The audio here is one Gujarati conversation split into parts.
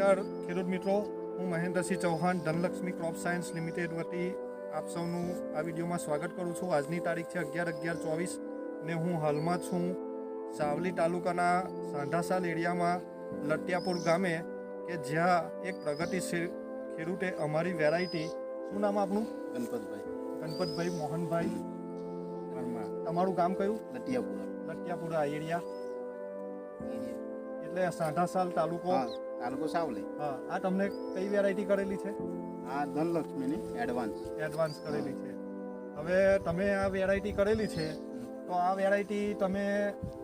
નમસ્કાર ખેડૂત મિત્રો. હું Mahendrasinh Chauhan Dhanlaxmi crop science limited વતી આપ સૌનું આ વિડીયોમાં સ્વાગત કરું છું. આજની તારીખ છે અગિયાર અગિયાર ચોવીસ ને હું હાલમાં છું. સાવલી તાલુકાના સાંઢાસાલ એરિયામાં લટિયાપુર ગામે કે જ્યાં એક પ્રગતિશીલ ખેડૂતે અમારી વેરાયટી શું નામ આપનું? ગણપતભાઈ. ગણપતભાઈ મોહનભાઈ તમારું ગામ કયું? લટિયાપુરા. લટિયાપુરા એરિયા. એટલે સાંઢાસાલ તાલુકો તાલુકો સાવલી. હા આ તમને કઈ વેરાયટી કરેલી છે? આ ધનલક્ષ્મીની એડવાન્સ એડવાન્સ કરેલી છે. હવે તમે આ વેરાયટી કરેલી છે તો આ વેરાયટી તમે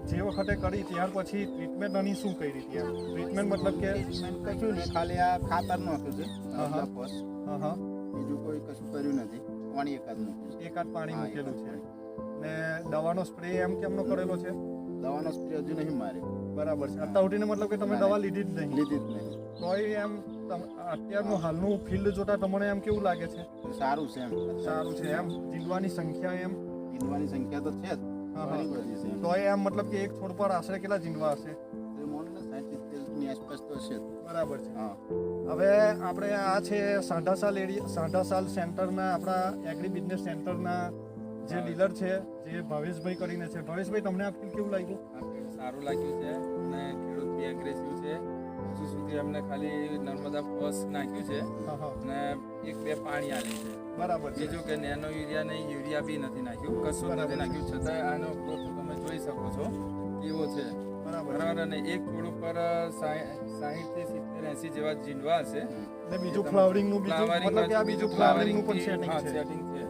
જે વખતે કરી ત્યાર પછી ટ્રીટમેન્ટ આની શું કરી ત્યાં ટ્રીટમેન્ટ મતલબ કે ટ્રીટમેન્ટ કશું નહીં ખાલી આ ખાતર નાખ્યું છે. હા, હા. ફોસ હા હા. બીજું કોઈ કશું કર્યું નથી. પાણી એકાદ મૂક્યું એકાદ પાણી મૂકેલું છે. ને દવાનો સ્પ્રે એમ કેમનો કરેલો છે? દવાનો સ્પ્રે હજુ નહીં મારે બરાબર છે. અત્યાર સુધીને મતલબ કે તમે દવા લીધી જ નહીં. લીધી જ નહીં. તોય એમ અત્યારનું હાલનું ફિલ્ડ જોતા તમને એમ કેવું લાગે છે? સારું છે એમ. સારું છે એમ. જીવવાની સંખ્યા એમ? જીવવાની સંખ્યા તો છે જ. એમ. તોય એમ મતલબ કે એક છોડ પર આશરે કેટલા જીંડવા હશે? આસપાસ તો છે બરાબર છે. હા. હવે આપણે આ છે સાંઢાસાલ એરિયા સાંઢાસાલ સેન્ટરના આપણા એગ્રી બિઝનેસ સેન્ટરના જે ડીલર છે જે ભાવેશભાઈ કરીને છે. ભાવેશભાઈ તમને આ કેવું લાગ્યું? સારું લાગ્યું છે અને ખેડૂત બી એગ્રેસિવ છે. હજુ સુધી અમને ખાલી નર્મદા ફર્સ્ટ નાખ્યું છે અને એક બે પાણી આલી છે. બરાબર બીજું કે નેનો યુરિયા નહીં યુરિયા બી નથી નાખ્યું. કશું નથી નાખ્યું. છતાં આનો ગ્રોથ તમે જોઈ શકો છો કેવો છે. બરાબર અને એક છોડ ઉપર સાહીઠથી સિત્તેર એસી જેવા જીંડવા હશે. બીજું ફ્લાવરિંગનું બીજું Flowering મતલબ કે આ બીજું ફ્લાવરિંગનું પણ સેટિંગ છે.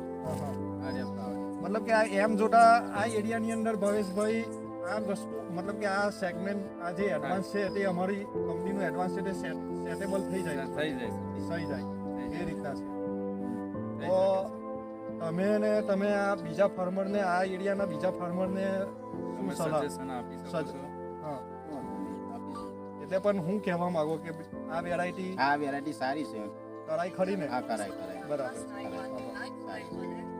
મતલબ કે આ એમ જોતા આ એરિયાની અંદર ભવેશભાઈ આ વસ્તુ મતલબ કે આ સેગમેન્ટ આ જે એડવાન્સ છે તે અમારી કંપનીનું એડવાન્સ છે તે સેટેબલ થઈ જાય. થઈ જાય. થઈ જાય. એ રીતના છે. તો તમે ને તમે આ બીજા ફાર્મરને આ એરિયાના બીજા ફાર્મરને શું તમે સલાહ? આપી શકો છો. હા. એટલે પણ હું કહેવા માંગુ કે આ વેરાયટી આ વેરાયટી સારી છે. કરાય ખરી ને? હા કરાય કરાય. બરાબર.